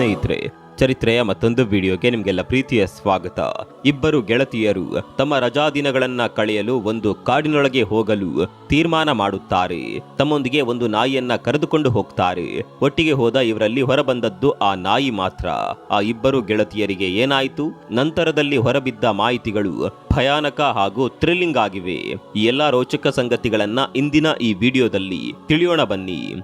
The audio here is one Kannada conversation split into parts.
ಸ್ನೇಹಿತರೆ, ಚರಿತ್ರೆಯ ಮತ್ತೊಂದು ವಿಡಿಯೋಗೆ ನಿಮಗೆಲ್ಲ ಪ್ರೀತಿಯ ಸ್ವಾಗತ. ಇಬ್ಬರು ಗೆಳತಿಯರು ತಮ್ಮ ರಜಾ ದಿನಗಳನ್ನ ಕಳೆಯಲು ಒಂದು ಕಾಡಿನೊಳಗೆ ಹೋಗಲು ತೀರ್ಮಾನ ಮಾಡುತ್ತಾರೆ. ತಮ್ಮೊಂದಿಗೆ ಒಂದು ನಾಯಿಯನ್ನ ಕರೆದುಕೊಂಡು ಹೋಗ್ತಾರೆ. ಒಟ್ಟಿಗೆ ಹೋದ ಇವರಲ್ಲಿ ಹೊರಬಂದದ್ದು ಆ ನಾಯಿ ಮಾತ್ರ. ಆ ಇಬ್ಬರು ಗೆಳತಿಯರಿಗೆ ಏನಾಯಿತು? ನಂತರದಲ್ಲಿ ಹೊರಬಿದ್ದ ಮಾಹಿತಿಗಳು ಭಯಾನಕ ಹಾಗೂ ಥ್ರಿಲ್ಲಿಂಗ್ ಆಗಿವೆ. ಈ ಎಲ್ಲಾ ರೋಚಕ ಸಂಗತಿಗಳನ್ನ ಇಂದಿನ ಈ ವಿಡಿಯೋದಲ್ಲಿ ತಿಳಿಯೋಣ ಬನ್ನಿ.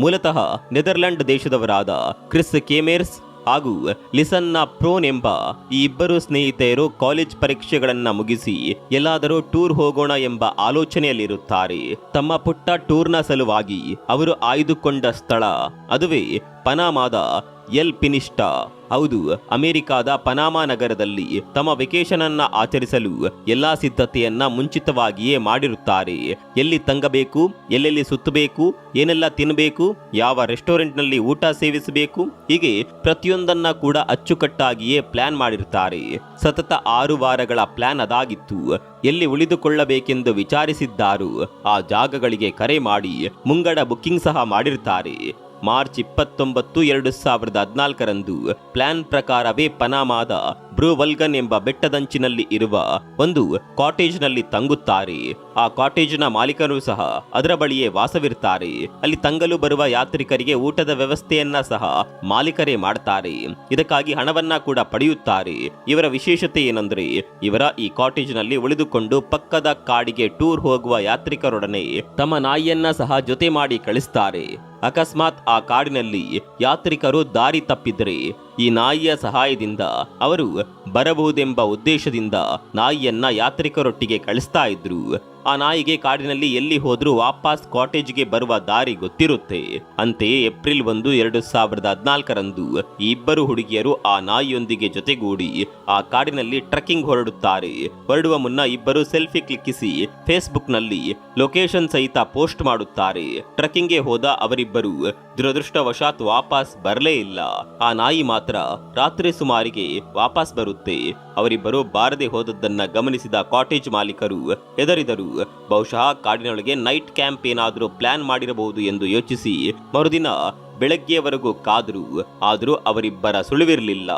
ಮೂಲತಃ ನೆದರ್ಲ್ಯಾಂಡ್ ದೇಶದವರಾದ ಕ್ರಿಸ್ ಕೇಮೇರ್ಸ್ ಹಾಗೂ ಲಿಸನ್ನ ಪ್ರೋನ್ ಎಂಬ ಈ ಇಬ್ಬರು ಸ್ನೇಹಿತೆಯರು ಕಾಲೇಜ್ ಪರೀಕ್ಷೆಗಳನ್ನು ಮುಗಿಸಿ ಎಲ್ಲಾದರೂ ಟೂರ್ ಹೋಗೋಣ ಎಂಬ ಆಲೋಚನೆಯಲ್ಲಿರುತ್ತಾರೆ. ತಮ್ಮ ಪುಟ್ಟ ಟೂರ್ನ ಸಲುವಾಗಿ ಅವರು ಆಯ್ದುಕೊಂಡ ಸ್ಥಳ, ಅದುವೇ ಪನಾಮಾದ ಎಲ್ ಪಿನಿಸ್ಟಾ ಹೌದು, ಅಮೆರಿಕಾದ ಪನಾಮಾ ನಗರದಲ್ಲಿ ತಮ್ಮ ವೆಕೇಶನ್ ಅನ್ನ ಆಚರಿಸಲು ಎಲ್ಲಾ ಸಿದ್ಧತೆಯನ್ನ ಮುಂಚಿತವಾಗಿಯೇ ಮಾಡಿರುತ್ತಾರೆ. ಎಲ್ಲಿ ತಂಗಬೇಕು, ಎಲ್ಲೆಲ್ಲಿ ಸುತ್ತಬೇಕು, ಏನೆಲ್ಲ ತಿನ್ನಬೇಕು ಯಾವ ರೆಸ್ಟೋರೆಂಟ್ನಲ್ಲಿ ಊಟ ಸೇವಿಸಬೇಕು, ಹೀಗೆ ಪ್ರತಿಯೊಂದನ್ನ ಕೂಡ ಅಚ್ಚುಕಟ್ಟಾಗಿಯೇ ಪ್ಲಾನ್ ಮಾಡಿರುತ್ತಾರೆ. ಸತತ ಆರು ವಾರಗಳ ಪ್ಲಾನ್ ಅದಾಗಿತ್ತು. ಎಲ್ಲಿ ಉಳಿದುಕೊಳ್ಳಬೇಕೆಂದು ವಿಚಾರಿಸಿದ್ದಾರು ಆ ಜಾಗಗಳಿಗೆ ಕರೆ ಮಾಡಿ ಮುಂಗಡ ಬುಕ್ಕಿಂಗ್ ಸಹ ಮಾಡಿರ್ತಾರೆ ಮಾರ್ಚ್ ಇಪ್ಪತ್ತೊಂಬತ್ತು ಎರಡು ಸಾವಿರದ ಹದಿನಾಲ್ಕರಂದು. ಪ್ಲಾನ್ ಪ್ರಕಾರವೇ ಪನಾಮಾದ ಬ್ರೂವಲ್ಗನ್ ಎಂಬ ಬೆಟ್ಟದಂಚಿನಲ್ಲಿ ಇರುವ ಒಂದು ಕಾಟೇಜ್ನಲ್ಲಿ ತಂಗುತ್ತಾರೆ. ಆ ಕಾಟೇಜ್ನ ಮಾಲೀಕರು ಸಹ ಅದರ ಬಳಿಯೇ ವಾಸವಿರುತ್ತಾರೆ. ಅಲ್ಲಿ ತಂಗಲು ಬರುವ ಯಾತ್ರಿಕರಿಗೆ ಊಟದ ವ್ಯವಸ್ಥೆಯನ್ನ ಸಹ ಮಾಲೀಕರೇ ಮಾಡ್ತಾರೆ. ಇದಕ್ಕಾಗಿ ಹಣವನ್ನ ಕೂಡ ಪಡೆಯುತ್ತಾರೆ. ಇವರ ವಿಶೇಷತೆ ಏನಂದ್ರೆ, ಇವರ ಈ ಕಾಟೇಜ್ನಲ್ಲಿ ಉಳಿದುಕೊಂಡು ಪಕ್ಕದ ಕಾಡಿಗೆ ಟೂರ್ ಹೋಗುವ ಯಾತ್ರಿಕರೊಡನೆ ತಮ್ಮ ನಾಯಿಯನ್ನ ಸಹ ಜೊತೆ ಮಾಡಿ ಕಳಿಸ್ತಾರೆ. ಅಕಸ್ಮಾತ್ ಆ ಕಾಡಿನಲ್ಲಿ ಯಾತ್ರಿಕರು ದಾರಿ ತಪ್ಪಿದ್ರೆ ಈ ನಾಯಿಯ ಸಹಾಯದಿಂದ ಅವರು ಬರಬಹುದೆಂಬ ಉದ್ದೇಶದಿಂದ ನಾಯಿಯನ್ನ ಯಾತ್ರಿಕರೊಟ್ಟಿಗೆ ಕಳಿಸ್ತಾ ಇದ್ರು. ಆ ನಾಯಿಗೆ ಕಾಡಿನಲ್ಲಿ ಎಲ್ಲಿ ಹೋದ್ರೂ ವಾಪಸ್ ಕಾಟೇಜ್ಗೆ ಬರುವ ದಾರಿ ಗೊತ್ತಿರುತ್ತೆ. ಅಂತೆಯೇ ಏಪ್ರಿಲ್ ಒಂದು, ಎರಡು ಸಾವಿರದ ಹದಿನಾಲ್ಕರಂದು ಇಬ್ಬರು ಹುಡುಗಿಯರು ಆ ನಾಯಿಯೊಂದಿಗೆ ಜೊತೆಗೂಡಿ ಆ ಕಾಡಿನಲ್ಲಿ ಟ್ರೆಕ್ಕಿಂಗ್ ಹೊರಡುತ್ತಾರೆ. ಹೊರಡುವ ಮುನ್ನ ಇಬ್ಬರು ಸೆಲ್ಫಿ ಕ್ಲಿಕ್ಕಿಸಿ ಫೇಸ್ಬುಕ್ನಲ್ಲಿ ಲೊಕೇಶನ್ ಸಹಿತ ಪೋಸ್ಟ್ ಮಾಡುತ್ತಾರೆ. ಟ್ರೆಕ್ಕಿಂಗ್ಗೆ ಹೋದ ಅವರಿಬ್ಬರು ದುರದೃಷ್ಟವಶಾತ್ ವಾಪಸ್ ಬರಲೇ ಇಲ್ಲ. ಆ ನಾಯಿ ಮಾತ್ರ ರಾತ್ರಿ ಸುಮಾರಿಗೆ ವಾಪಸ್ ಬರುತ್ತೆ. ಅವರಿಬ್ಬರು ಬಾರದೆ ಹೋದದ್ದನ್ನ ಗಮನಿಸಿದ ಕಾಟೇಜ್ ಮಾಲೀಕರು ಹೆದರಿದರು. ಬಹುಶಃ ಕಾಡಿನೊಳಗೆ ನೈಟ್ ಕ್ಯಾಂಪ್ ಏನಾದರೂ ಪ್ಲಾನ್ ಮಾಡಿರಬಹುದು ಎಂದು ಯೋಚಿಸಿ ಮರುದಿನ ಬೆಳಗ್ಗೆಯವರೆಗೂ ಕಾದರು. ಆದರೂ ಅವರಿಬ್ಬರ ಸುಳಿವಿರಲಿಲ್ಲ.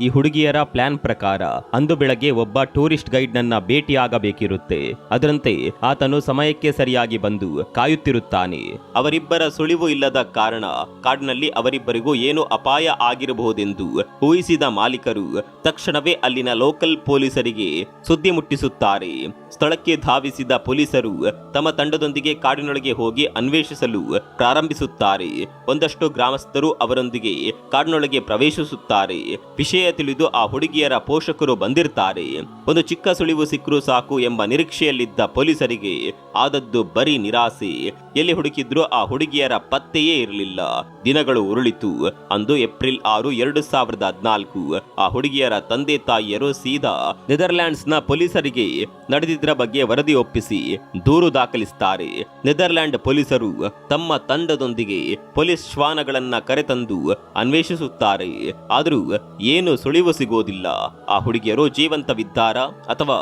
ಈ ಹುಡುಗಿಯರ ಪ್ಲಾನ್ ಪ್ರಕಾರ ಅಂದು ಬೆಳಗ್ಗೆ ಒಬ್ಬ ಟೂರಿಸ್ಟ್ ಗೈಡ್ ನನ್ನ ಭೇಟಿಯಾಗಬೇಕಿರುತ್ತೆ. ಅದರಂತೆ ಆತನು ಸಮಯಕ್ಕೆ ಸರಿಯಾಗಿ ಬಂದು ಕಾಯುತ್ತಿರುತ್ತಾನೆ. ಅವರಿಬ್ಬರ ಸುಳಿವು ಇಲ್ಲದ ಕಾರಣ ಕಾಡಿನಲ್ಲಿ ಅವರಿಬ್ಬರಿಗೂ ಏನು ಅಪಾಯ ಆಗಿರಬಹುದೆಂದು ಊಹಿಸಿದ ಮಾಲೀಕರು ತಕ್ಷಣವೇ ಅಲ್ಲಿನ ಲೋಕಲ್ ಪೊಲೀಸರಿಗೆ ಸುದ್ದಿ ಮುಟ್ಟಿಸುತ್ತಾರೆ. ಸ್ಥಳಕ್ಕೆ ಧಾವಿಸಿದ ಪೊಲೀಸರು ತಮ್ಮ ತಂಡದೊಂದಿಗೆ ಕಾಡಿನೊಳಗೆ ಹೋಗಿ ಅನ್ವೇಷಿಸಲು ಪ್ರಾರಂಭಿಸುತ್ತಾರೆ. ಒಂದಷ್ಟು ಗ್ರಾಮಸ್ಥರು ಅವರೊಂದಿಗೆ ಕಾಡಿನೊಳಗೆ ಪ್ರವೇಶಿಸುತ್ತಾರೆ. ವಿಷಯ ತಿಳಿದು ಆ ಹುಡುಗಿಯರ ಪೋಷಕರು ಬಂದಿರ್ತಾರೆ. ಒಂದು ಚಿಕ್ಕ ಸುಳಿವು ಸಿಕ್ಕರೂ ಸಾಕು ಎಂಬ ನಿರೀಕ್ಷೆಯಲ್ಲಿದ್ದ ಪೊಲೀಸರಿಗೆ ಆದದ್ದು ಬರೀ ನಿರಾಸೆ. ಎಲ್ಲಿ ಹುಡುಕಿದ್ರೂ ಆ ಹುಡುಗಿಯರ ಪತ್ತೆಯೇ ಇರಲಿಲ್ಲ. ದಿನಗಳು ಉರುಳಿತು. ಅಂದು ಏಪ್ರಿಲ್ ಆರು, ಎರಡು ಸಾವಿರದ ಹದಿನಾಲ್ಕು. ಆ ಹುಡುಗಿಯರ ತಂದೆ ತಾಯಿಯರು ಸೀದಾ ನೆದರ್ಲ್ಯಾಂಡ್ಸ್ನ ಪೊಲೀಸರಿಗೆ ನಡೆದಿದ್ದರ ಬಗ್ಗೆ ವರದಿ ಒಪ್ಪಿಸಿ ದೂರು ದಾಖಲಿಸುತ್ತಾರೆ ನೆದರ್ಲ್ಯಾಂಡ್ ಪೊಲೀಸರು ತಮ್ಮ ತಂಡದೊಂದಿಗೆ ಪೊಲೀಸ್ ಶ್ವಾನಗಳನ್ನ ಕರೆತಂದು ಅನ್ವೇಷಿಸುತ್ತಾರೆ. ಆದರೂ ಏನು ಸುಳಿವು ಸಿಗೋದಿಲ್ಲ ಆ ಹುಡುಗಿಯರು ಜೀವಂತವಿದ್ದಾರಾ ಅಥವಾ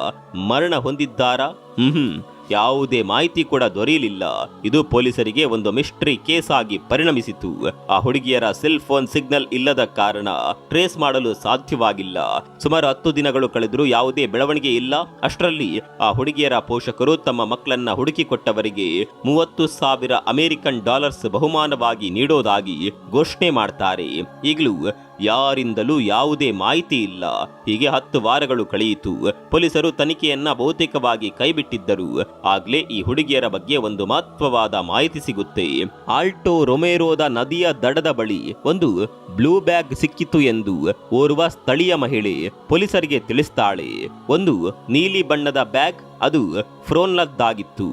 ಮರಣ ಹೊಂದಿದ್ದಾರಾ? ಹ್ಮ್, ಯಾವುದೇ ಮಾಹಿತಿ ಕೂಡ ದೊರೆಯಲಿಲ್ಲ. ಇದು ಪೊಲೀಸರಿಗೆ ಒಂದು ಮಿಸ್ಟ್ರಿ ಕೇಸ್ ಆಗಿ ಪರಿಣಮಿಸಿತು. ಆ ಹುಡುಗಿಯರ ಸೆಲ್ ಫೋನ್ ಸಿಗ್ನಲ್ ಇಲ್ಲದ ಕಾರಣ ಟ್ರೇಸ್ ಮಾಡಲು ಸಾಧ್ಯವಾಗಿಲ್ಲ. ಸುಮಾರು ಹತ್ತು ದಿನಗಳು ಕಳೆದರೂ ಯಾವುದೇ ಬೆಳವಣಿಗೆ ಇಲ್ಲ. ಅಷ್ಟರಲ್ಲಿ ಆ ಹುಡುಗಿಯರ ಪೋಷಕರು ತಮ್ಮ ಮಕ್ಕಳನ್ನ ಹುಡುಕಿಕೊಟ್ಟವರಿಗೆ ಮೂವತ್ತು ಸಾವಿರ ಅಮೆರಿಕನ್ ಡಾಲರ್ಸ್ ಬಹುಮಾನವಾಗಿ ನೀಡೋದಾಗಿ ಘೋಷಣೆ ಮಾಡ್ತಾರೆ. ಈಗಲೂ ಯಾರಿಂದಲೂ ಯಾವುದೇ ಮಾಹಿತಿ ಇಲ್ಲ. ಹೀಗೆ ಹತ್ತು ವಾರಗಳು ಕಳೆಯಿತು. ಪೊಲೀಸರು ತನಿಖೆಯನ್ನ ಬಹುತೇಕವಾಗಿ ಕೈಬಿಟ್ಟಿದ್ದರು. ಆಗ್ಲೇ ಈ ಹುಡುಗಿಯರ ಬಗ್ಗೆ ಒಂದು ಮಹತ್ವವಾದ ಮಾಹಿತಿ ಸಿಗುತ್ತೆ. ಆಲ್ಟೋ ರೊಮೇರೋದ ನದಿಯ ದಡದ ಬಳಿ ಒಂದು ಬ್ಲೂ ಬ್ಯಾಗ್ ಸಿಕ್ಕಿತು ಎಂದು ಓರ್ವ ಸ್ಥಳೀಯ ಮಹಿಳೆ ಪೊಲೀಸರಿಗೆ ತಿಳಿಸ್ತಾಳೆ. ಒಂದು ನೀಲಿ ಬಣ್ಣದ ಬ್ಯಾಗ್, ಅದು ಫ್ರೋನ್ಲದ್ದಾಗಿತ್ತು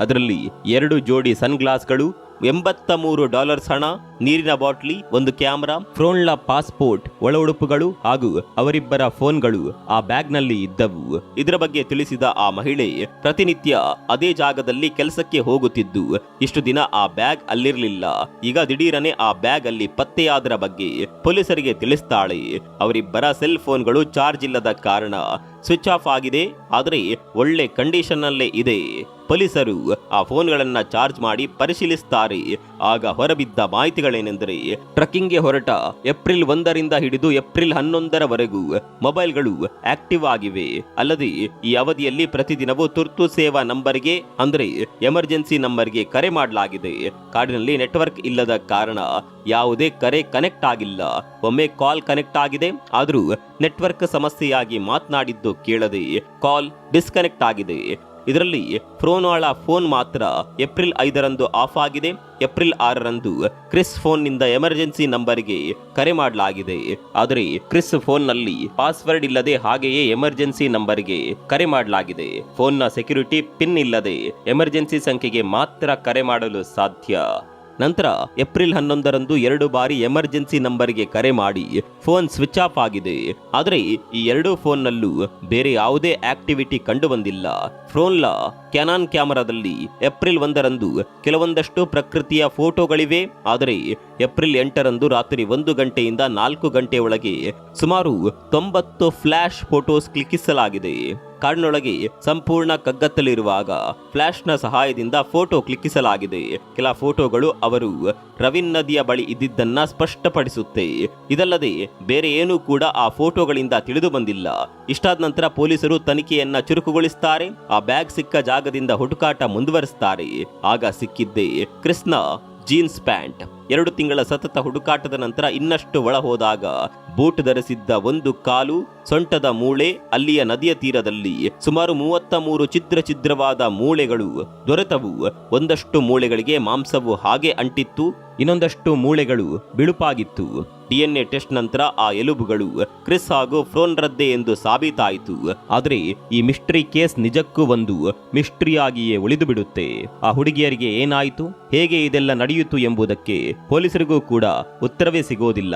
ಅದರಲ್ಲಿ ಎರಡು ಜೋಡಿ ಸನ್ಗ್ಲಾಸ್ಗಳು, ಎಂಬತ್ತ ಮೂರು ಡಾಲರ್ಸ್ ಹಣ ನೀರಿನ ಬಾಟ್ಲಿ, ಒಂದು ಕ್ಯಾಮೆರಾ ಫ್ರೋನ್ಲ ಪಾಸ್ಪೋರ್ಟ್ ಒಳ ಉಡುಪುಗಳು ಹಾಗೂ ಅವರಿಬ್ಬರ ಫೋನ್ಗಳು ಆ ಬ್ಯಾಗ್ನಲ್ಲಿ ಇದ್ದವು. ಇದರ ಬಗ್ಗೆ ತಿಳಿಸಿದ ಆ ಮಹಿಳೆ ಪ್ರತಿನಿತ್ಯ ಅದೇ ಜಾಗದಲ್ಲಿ ಕೆಲಸಕ್ಕೆ ಹೋಗುತ್ತಿದ್ದು, ಇಷ್ಟು ದಿನ ಆ ಬ್ಯಾಗ್ ಅಲ್ಲಿರಲಿಲ್ಲ. ಈಗ ದಿಢೀರನೆ ಆ ಬ್ಯಾಗ್ ಅಲ್ಲಿ ಪತ್ತೆಯಾದರ ಬಗ್ಗೆ ಪೊಲೀಸರಿಗೆ ತಿಳಿಸ್ತಾಳೆ. ಅವರಿಬ್ಬರ ಸೆಲ್ ಫೋನ್ಗಳು ಚಾರ್ಜ್ ಇಲ್ಲದ ಕಾರಣ ಸ್ವಿಚ್ ಆಫ್ ಆಗಿದೆ, ಆದರೆ ಒಳ್ಳೆ ಕಂಡೀಷನ್ ನಲ್ಲೇ ಇದೆ. ಪೊಲೀಸರು ಆ ಫೋನ್ಗಳನ್ನು ಚಾರ್ಜ್ ಮಾಡಿ ಪರಿಶೀಲಿಸ್ತಾರೆ. ಆಗ ಹೊರಬಿದ್ದ ಮಾಹಿತಿಗಳೇನೆಂದರೆ ಟ್ರಕ್ಕಿಂಗ್ಗೆ ಹೊರಟ ಏಪ್ರಿಲ್ ಒಂದರಿಂದ ಹಿಡಿದು ಏಪ್ರಿಲ್ ಹನ್ನೊಂದರವರೆಗೂ ಮೊಬೈಲ್ಗಳು ಆಕ್ಟಿವ್ ಆಗಿವೆ. ಅಲ್ಲದೆ ಈ ಅವಧಿಯಲ್ಲಿ ಪ್ರತಿದಿನವೂ ತುರ್ತು ಸೇವಾ ನಂಬರ್ಗೆ, ಅಂದರೆ ಎಮರ್ಜೆನ್ಸಿ ನಂಬರ್ಗೆ ಕರೆ ಮಾಡಲಾಗಿದೆ. ಕಾಡಿನಲ್ಲಿ ನೆಟ್ವರ್ಕ್ ಇಲ್ಲದ ಕಾರಣ ಯಾವುದೇ ಕರೆ ಕನೆಕ್ಟ್ ಆಗಿಲ್ಲ. ಒಮ್ಮೆ ಕಾಲ್ ಕನೆಕ್ಟ್ ಆಗಿದೆ, ಆದರೂ ನೆಟ್ವರ್ಕ್ ಸಮಸ್ಯೆಯಾಗಿ ಮಾತನಾಡಿದ್ದು ಕೇಳದೆ ಕಾಲ್ ಡಿಸ್ಕನೆಕ್ಟ್ ಆಗಿದೆ. ಇದರಲ್ಲಿ ಫ್ರೋನಾಳ ಫೋನ್ ಮಾತ್ರ ಏಪ್ರಿಲ್ ಐದರಂದು ಆಫ್ ಆಗಿದೆ. ಏಪ್ರಿಲ್ ಆರರಂದು ಕ್ರಿಸ್ ಫೋನ್ನಿಂದ ಎಮರ್ಜೆನ್ಸಿ ನಂಬರ್ಗೆ ಕರೆ ಮಾಡಲಾಗಿದೆ. ಆದರೆ ಕ್ರಿಸ್ ಫೋನ್ನಲ್ಲಿ ಪಾಸ್ವರ್ಡ್ ಇಲ್ಲದೆ ಹಾಗೆಯೇ ಎಮರ್ಜೆನ್ಸಿ ನಂಬರ್ಗೆ ಕರೆ ಮಾಡಲಾಗಿದೆ. ಫೋನ್ನ ಸೆಕ್ಯೂರಿಟಿ ಪಿನ್ ಇಲ್ಲದೆ ಎಮರ್ಜೆನ್ಸಿ ಸಂಖ್ಯೆಗೆ ಮಾತ್ರ ಕರೆ ಮಾಡಲು ಸಾಧ್ಯ. ನಂತರ ಏಪ್ರಿಲ್ ಹನ್ನೊಂದರಂದು ಎರಡು ಬಾರಿ ಎಮರ್ಜೆನ್ಸಿ ನಂಬರ್ಗೆ ಕರೆ ಮಾಡಿ ಫೋನ್ ಸ್ವಿಚ್ ಆಫ್ ಆಗಿದೆ. ಆದರೆ ಈ ಎರಡೂ ಫೋನ್ನಲ್ಲೂ ಬೇರೆ ಯಾವುದೇ ಆಕ್ಟಿವಿಟಿ ಕಂಡು ಬಂದಿಲ್ಲ ಕ್ಯಾನಾನ್ ಕ್ಯಾಮರಾದಲ್ಲಿ ಏಪ್ರಿಲ್ ಒಂದರಂದು ಕೆಲವೊಂದಷ್ಟು ಪ್ರಕೃತಿಯ ಫೋಟೋಗಳಿವೆ. ಆದರೆ ಏಪ್ರಿಲ್ ಎಂಟರಂದು ರಾತ್ರಿ ಒಂದು ಗಂಟೆಯಿಂದ ನಾಲ್ಕು ಗಂಟೆ ಒಳಗೆ ಸುಮಾರು ತೊಂಬತ್ತು ಫ್ಲ್ಯಾಶ್ ಫೋಟೋಸ್ ಕ್ಲಿಕ್ಕಿಸಲಾಗಿದೆ. ಕಾಡಿನೊಳಗೆ ಸಂಪೂರ್ಣ ಕಗ್ಗತ್ತಲಿರುವಾಗ ಫ್ಲಾಶ್ನ ಸಹಾಯದಿಂದ ಫೋಟೋ ಕ್ಲಿಕ್ಕಿಸಲಾಗಿದೆ. ಕೆಲ ಫೋಟೋಗಳು ಅವರು ರವಿನ್ ನದಿಯ ಬಳಿ ಇದ್ದಿದ್ದನ್ನ ಸ್ಪಷ್ಟಪಡಿಸುತ್ತೆ. ಇದಲ್ಲದೆ ಬೇರೆ ಏನೂ ಕೂಡ ಆ ಫೋಟೋಗಳಿಂದ ತಿಳಿದು ಬಂದಿಲ್ಲ. ಇಷ್ಟಾದ ನಂತರ ಪೊಲೀಸರು ತನಿಖೆಯನ್ನ ಚುರುಕುಗೊಳಿಸುತ್ತಾರೆ ಆ ಬ್ಯಾಗ್ ಸಿಕ್ಕ ಜಾಗದಿಂದ ಹುಡುಕಾಟ ಮುಂದುವರಿಸುತ್ತಾರೆ ಆಗ ಸಿಕ್ಕಿದ್ದೆ ಕೃಷ್ಣ ಜೀನ್ಸ್ ಪ್ಯಾಂಟ್. ಎರಡು ತಿಂಗಳ ಸತತ ಹುಡುಕಾಟದ ನಂತರ ಇನ್ನಷ್ಟು ಒಳ ಹೋದಾಗ ಬೂಟ್ ಧರಿಸಿದ್ದ ಒಂದು ಕಾಲು ಸೊಂಟದ ಮೂಳೆ ಅಲ್ಲಿಯ ನದಿಯ ತೀರದಲ್ಲಿ ಸುಮಾರು ಮೂವತ್ತ ಮೂರು ಛಿದ್ರ ಛಿದ್ರವಾದ ಮೂಳೆಗಳು ದೊರೆತವು. ಒಂದಷ್ಟು ಮೂಳೆಗಳಿಗೆ ಮಾಂಸವು ಹಾಗೆ ಅಂಟಿತ್ತು, ಇನ್ನೊಂದಷ್ಟು ಮೂಳೆಗಳು ಬಿಳುಪಾಗಿತ್ತು. ಡಿಎನ್ಎ ಟೆಸ್ಟ್ ನಂತರ ಆ ಎಲುಬುಗಳು ಕ್ರಿಸ್ ಹಾಗೂ ಫ್ರೋನ್ ರದ್ದೆ ಎಂದು ಸಾಬೀತಾಯಿತು. ಆದರೆ ಈ ಮಿಸ್ಟ್ರಿ ಕೇಸ್ ನಿಜಕ್ಕೂ ಒಂದು ಮಿಸ್ಟ್ರಿಯಾಗಿಯೇ ಉಳಿದು ಬಿಡುತ್ತೆ ಆ ಹುಡುಗಿಯರಿಗೆ ಏನಾಯಿತು? ಹೇಗೆ ಇದೆಲ್ಲ ನಡೆಯಿತು ಎಂಬುದಕ್ಕೆ ಪೊಲೀಸರಿಗೂ ಕೂಡ ಉತ್ತರವೇ ಸಿಗೋದಿಲ್ಲ.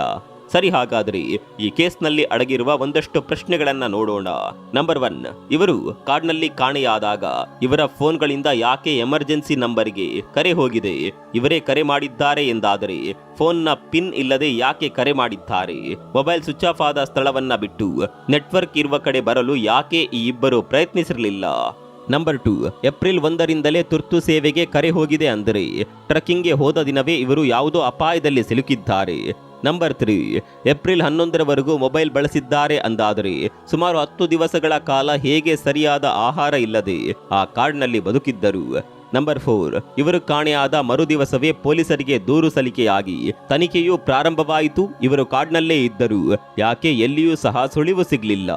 ಸರಿ ಹಾಗಾದ್ರೆ ಈ ಕೇಸ್ನಲ್ಲಿ ಅಡಗಿರುವ ಒಂದಷ್ಟು ಪ್ರಶ್ನೆಗಳನ್ನ ನೋಡೋಣ. ನಂಬರ್ ಒನ್ ಇವರು ಕಾರ್ಡ್ನಲ್ಲಿ ಕಾಣೆಯಾದಾಗ ಇವರ ಫೋನ್ಗಳಿಂದ ಯಾಕೆ ಎಮರ್ಜೆನ್ಸಿ ನಂಬರ್ಗೆ ಕರೆ ಹೋಗಿದೆ? ಇವರೇ ಕರೆ ಮಾಡಿದ್ದಾರೆ ಎಂದಾದರೆ ಫೋನ್ನ ಪಿನ್ ಇಲ್ಲದೆ ಯಾಕೆ ಕರೆ ಮಾಡಿದ್ದಾರೆ? ಮೊಬೈಲ್ ಸ್ವಿಚ್ ಆಫ್ ಆದ ಸ್ಥಳವನ್ನ ಬಿಟ್ಟು ನೆಟ್ವರ್ಕ್ ಇರುವ ಕಡೆ ಬರಲು ಯಾಕೆ ಈ ಇಬ್ಬರು ಪ್ರಯತ್ನಿಸಿರಲಿಲ್ಲ? ನಂಬರ್ ಟು ಏಪ್ರಿಲ್ ಒಂದರಿಂದಲೇ ತುರ್ತು ಸೇವೆಗೆ ಕರೆ ಹೋಗಿದೆ ಅಂದರೆ ಟ್ರಕ್ಕಿಂಗ್ಗೆ ಹೋದ ದಿನವೇ ಇವರು ಯಾವುದೋ ಅಪಾಯದಲ್ಲಿ ಸಿಲುಕಿದ್ದಾರೆ. Number three. ಏಪ್ರಿಲ್ ಹನ್ನೊಂದರವರೆಗೂ ಮೊಬೈಲ್ ಬಳಸಿದ್ದಾರೆ ಅಂದಾದರೆ ಸುಮಾರು ಹತ್ತು ದಿವಸಗಳ ಕಾಲ ಹೇಗೆ ಸರಿಯಾದ ಆಹಾರ ಇಲ್ಲದೆ ಆ ಕಾರ್ಡ್ನಲ್ಲಿ ಬದುಕಿದ್ದರು. Number four. ಇವರು ಕಾಣೆಯಾದ ಮರುದಿವಸವೇ ಪೊಲೀಸರಿಗೆ ದೂರು ಸಲ್ಲಿಕೆಯಾಗಿ ತನಿಖೆಯು ಪ್ರಾರಂಭವಾಯಿತು. ಇವರು ಕಾರ್ಡ್ನಲ್ಲೇ ಇದ್ದರು. ಯಾಕೆ ಎಲ್ಲಿಯೂ ಸಹ ಸುಳಿವು ಸಿಗಲಿಲ್ಲ.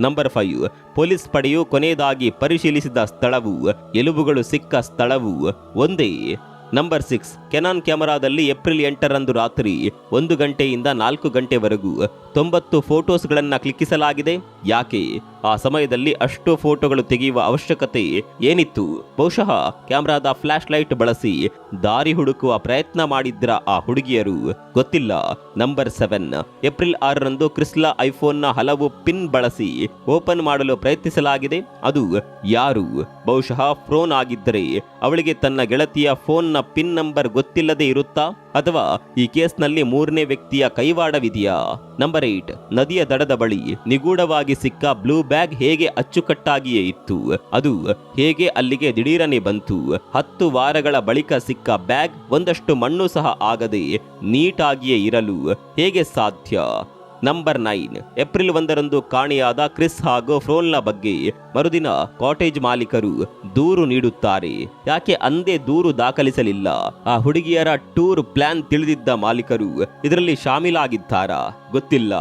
Number five. ಪೊಲೀಸ್ ಪಡೆಯು ಕೊನೆಯದಾಗಿ ಪರಿಶೀಲಿಸಿದ ಸ್ಥಳವು, ಎಲುಬುಗಳು ಸಿಕ್ಕ ಸ್ಥಳವು ಒಂದೇ. ನಂಬರ್ ಸಿಕ್ಸ್ ಕೆನಾನ್ ಕ್ಯಾಮರಾದಲ್ಲಿ ಏಪ್ರಿಲ್ ಎಂಟರಂದು ರಾತ್ರಿ ಒಂದು ಗಂಟೆಯಿಂದ ನಾಲ್ಕು ಗಂಟೆವರೆಗೂ ತೊಂಬತ್ತು ಫೋಟೋಸ್ಗಳನ್ನು ಕ್ಲಿಕ್ಕಿಸಲಾಗಿದೆ. ಯಾಕೆ? ಆ ಸಮಯದಲ್ಲಿ ಅಷ್ಟು ಫೋಟೋಗಳು ತೆಗೆಯುವ ಅವಶ್ಯಕತೆ ಏನಿತ್ತು? ಬಹುಶಃ ಕ್ಯಾಮ್ರಾದ ಫ್ಲಾಶ್ ಲೈಟ್ ಬಳಸಿ ದಾರಿ ಹುಡುಕುವ ಪ್ರಯತ್ನ ಮಾಡಿದ್ರ ಆ ಹುಡುಗಿಯರು? ಗೊತ್ತಿಲ್ಲ. Number seven. ಏಪ್ರಿಲ್ ಆರರಂದು ಕ್ರಿಸ್ಲಾ ಐಫೋನ್ನ ಹಲವು ಪಿನ್ ಬಳಸಿ ಓಪನ್ ಮಾಡಲು ಪ್ರಯತ್ನಿಸಲಾಗಿದೆ. ಅದು ಯಾರು? ಬಹುಶಃ ಫೋನ್ ಆಗಿದ್ದರೆ ಅವಳಿಗೆ ತನ್ನ ಗೆಳತಿಯ ಫೋನ್ನ ಪಿನ್ ನಂಬರ್ ಗೊತ್ತಿಲ್ಲದೆ ಇರುತ್ತಾ? ಅಥವಾ ಈ ಕೇಸ್ನಲ್ಲಿ ಮೂರನೇ ವ್ಯಕ್ತಿಯ ಕೈವಾಡವಿದೆಯಾ? ನಂಬರ್ ಏಟ್ ನದಿಯ ದಡದ ಬಳಿ ನಿಗೂಢವಾಗಿ ಸಿಕ್ಕ ಬ್ಲೂ ಬ್ಯಾಗ್ ಹೇಗೆ ಅಚ್ಚುಕಟ್ಟಾಗಿಯೇ ಇತ್ತು? ಅದು ಹೇಗೆ ಅಲ್ಲಿಗೆ ದಿಢೀರನೆ ಬಂತು? ಹತ್ತು ವಾರಗಳ ಬಳಿಕ ಸಿಕ್ಕ ಬ್ಯಾಗ್ ಒಂದಷ್ಟು ಮಣ್ಣು ಸಹ ಆಗದೆ ನೀಟಾಗಿಯೇ ಇರಲು ಹೇಗೆ ಸಾಧ್ಯ? Number nine. ಏಪ್ರಿಲ್ ಒಂದರಂದು ಕಾಣೆಯಾದ ಕ್ರಿಸ್ ಹಾಗೂ ಫ್ರೋಲ್ನ ಬಗ್ಗೆ ಮರುದಿನ ಕಾಟೇಜ್ ಮಾಲೀಕರು ದೂರು ನೀಡುತ್ತಾರೆ. ಯಾಕೆ ಅಂದೇ ದೂರು ದಾಖಲಿಸಲಿಲ್ಲ? ಆ ಹುಡುಗಿಯರ ಟೂರ್ ಪ್ಲಾನ್ ತಿಳಿದಿದ್ದ ಮಾಲೀಕರು ಇದರಲ್ಲಿ ಶಾಮೀಲಾಗಿದ್ದಾರಾ? ಗೊತ್ತಿಲ್ಲ.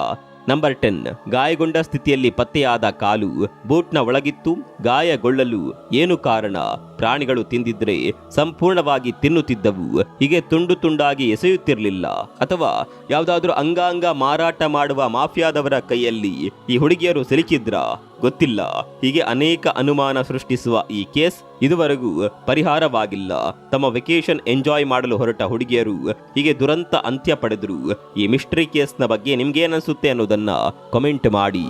ನಂಬರ್ ಟೆನ್ ಗಾಯಗೊಂಡ ಸ್ಥಿತಿಯಲ್ಲಿ ಪತ್ತೆಯಾದ ಕಾಲು ಬೂಟ್ನ ಒಳಗಿತ್ತು, ಗಾಯಗೊಳ್ಳಲು ಏನು ಕಾರಣ? ಪ್ರಾಣಿಗಳು ತಿಂದಿದ್ರೆ ಸಂಪೂರ್ಣವಾಗಿ ತಿನ್ನುತ್ತಿದ್ದವು, ಹೀಗೆ ತುಂಡು ತುಂಡಾಗಿ ಎಸೆಯುತ್ತಿರಲಿಲ್ಲ. ಅಥವಾ ಯಾವುದಾದ್ರೂ ಅಂಗಾಂಗ ಮಾರಾಟ ಮಾಡುವ ಮಾಫಿಯಾದವರ ಕೈಯಲ್ಲಿ ಈ ಹುಡುಗಿಯರು ಸಿಲುಕಿದ್ರ? ಗೊತ್ತಿಲ್ಲ. ಹೀಗೆ ಅನೇಕ ಅನುಮಾನ ಸೃಷ್ಟಿಸುವ ಈ ಕೇಸ್ ಇದುವರೆಗೂ ಪರಿಹಾರವಾಗಿಲ್ಲ. ತಮ್ಮ ವೆಕೇಶನ್ ಎಂಜಾಯ್ ಮಾಡಲು ಹೊರಟ ಹುಡುಗಿಯರು ಹೀಗೆ ದುರಂತ ಅಂತ್ಯ ಪಡೆದರು. ಈ ಮಿಸ್ಟ್ರಿ ಕೇಸ್ನ ಬಗ್ಗೆ ನಿಮ್ಗೇನನ್ಸುತ್ತೆ ಅನ್ನೋದನ್ನ ಕಮೆಂಟ್ ಮಾಡಿ.